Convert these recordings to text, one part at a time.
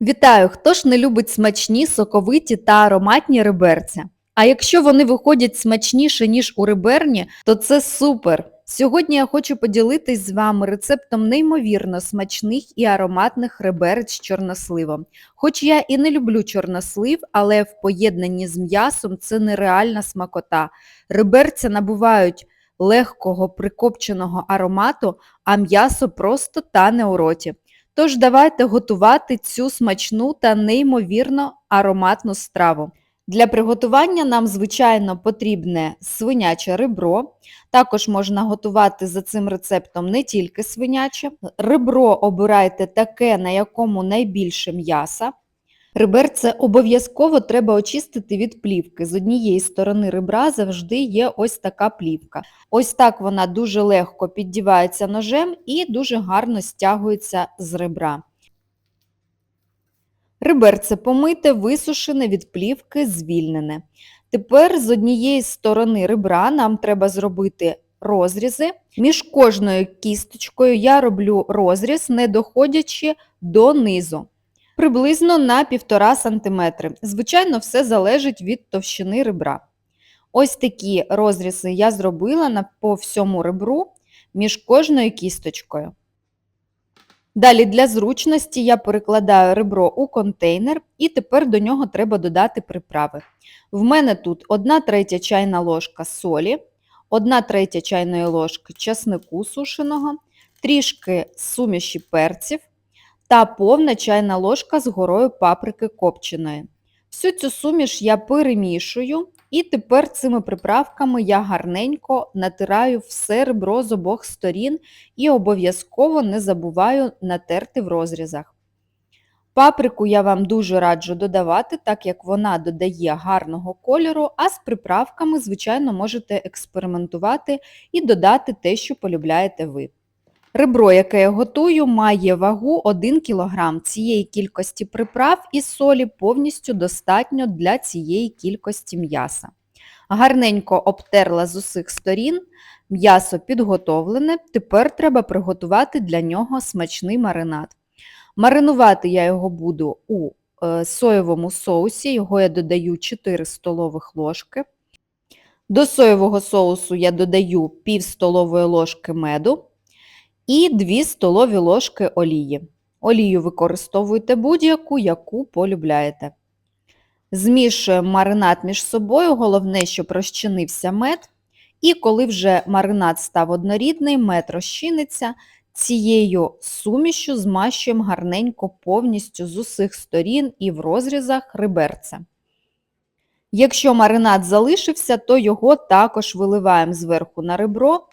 Вітаю! Хто ж не любить смачні, соковиті та ароматні реберця? А якщо вони виходять смачніше, ніж у реберні, то це супер! Сьогодні я хочу поділитись з вами рецептом неймовірно смачних і ароматних реберець з чорносливом. Хоч я і не люблю чорнослив, але в поєднанні з м'ясом це нереальна смакота. Реберця набувають легкого прикопченого аромату, а м'ясо просто тане у роті. Тож давайте готувати цю смачну та неймовірно ароматну страву. Для приготування нам, звичайно, потрібне свиняче ребро. Також можна готувати за цим рецептом не тільки свиняче. Ребро обирайте таке, на якому найбільше м'яса. Реберце обов'язково треба очистити від плівки. З однієї сторони ребра завжди є ось така плівка. Ось так вона дуже легко піддівається ножем і дуже гарно стягується з ребра. Реберце помите, висушене від плівки, звільнене. Тепер з однієї сторони ребра нам треба зробити розрізи. Між кожною кісточкою я роблю розріз, не доходячи до низу. Приблизно на 1,5 см. Звичайно, все залежить від товщини ребра. Ось такі розрізи я зробила по всьому ребру між кожною кісточкою. Далі для зручності я перекладаю ребро у контейнер і тепер до нього треба додати приправи. В мене тут 1 третя чайна ложка солі, 1 третя чайної ложки часнику сушеного, трішки суміші перців та повна чайна ложка з горою паприки копченої. Всю цю суміш я перемішую і тепер цими приправками я гарненько натираю все ребро з обох сторін і обов'язково не забуваю натерти в розрізах. Паприку я вам дуже раджу додавати, так як вона додає гарного кольору, а з приправками, звичайно, можете експериментувати і додати те, що полюбляєте ви. Ребро, яке я готую, має вагу 1 кг. Цієї кількості приправ і солі повністю достатньо для цієї кількості м'яса. Гарненько обтерла з усіх сторін, м'ясо підготовлене, тепер треба приготувати для нього смачний маринад. Маринувати я його буду у е, соєвому соусі, його я додаю 4 столових ложки. До соєвого соусу я додаю пів столової ложки меду і 2 столові ложки олії. Олію використовуйте будь-яку, яку полюбляєте. Змішуємо маринад між собою, головне, щоб розчинився мед. І коли вже маринад став однорідний, мед розчиниться, цією сумішю змащуємо гарненько повністю з усіх сторін і в розрізах реберця. Якщо маринад залишився, то його також виливаємо зверху на ребро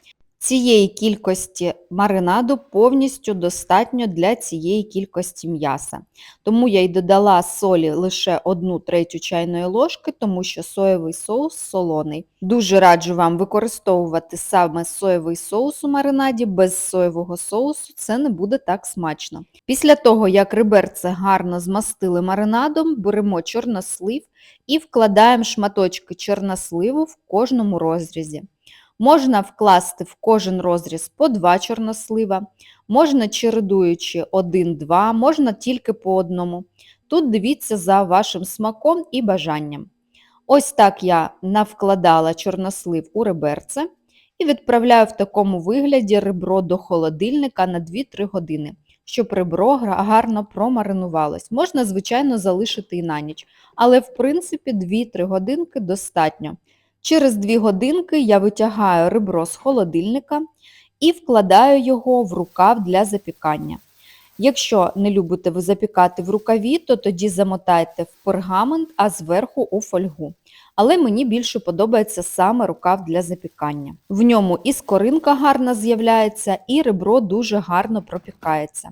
Цієї кількості маринаду повністю достатньо для цієї кількості м'яса. Тому я й додала солі лише 1 третю чайної ложки, тому що соєвий соус солоний. Дуже раджу вам використовувати саме соєвий соус у маринаді, без соєвого соусу це не буде так смачно. Після того, як риберце гарно змастили маринадом, беремо чорнослив і вкладаємо шматочки чорносливу в кожному розрізі. Можна вкласти в кожен розріз по два чорнослива, можна чередуючи один-два, можна тільки по одному. Тут дивіться за вашим смаком і бажанням. Ось так я навкладала чорнослив у реберце і відправляю в такому вигляді ребро до холодильника на 2-3 години, щоб ребро гарно промаринувалось. Можна, звичайно, залишити і на ніч, але в принципі 2-3 годинки достатньо. Через 2 годинки я витягаю ребро з холодильника і вкладаю його в рукав для запікання. Якщо не любите ви запікати в рукаві, то тоді замотайте в пергамент, а зверху у фольгу. Але мені більше подобається саме рукав для запікання. В ньому і скоринка гарна з'являється, і ребро дуже гарно пропікається.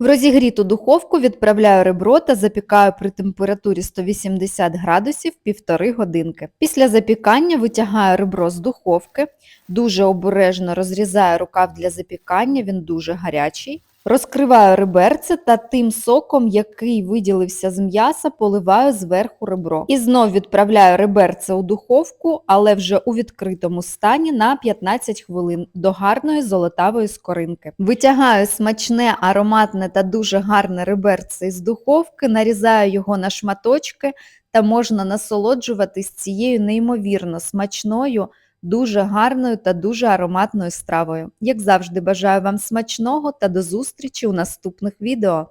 В розігріту духовку відправляю ребро та запікаю при температурі 180 градусів 1,5 годинки. Після запікання витягаю ребро з духовки, дуже обережно розрізаю рукав для запікання, він дуже гарячий. Розкриваю реберце та тим соком, який виділився з м'яса, поливаю зверху ребро. І знов відправляю реберце у духовку, але вже у відкритому стані на 15 хвилин до гарної золотавої скоринки. Витягаю смачне, ароматне та дуже гарне реберце із духовки, нарізаю його на шматочки та можна насолоджуватись цією неймовірно смачною, дуже гарною та дуже ароматною стравою. Як завжди, бажаю вам смачного та до зустрічі у наступних відео.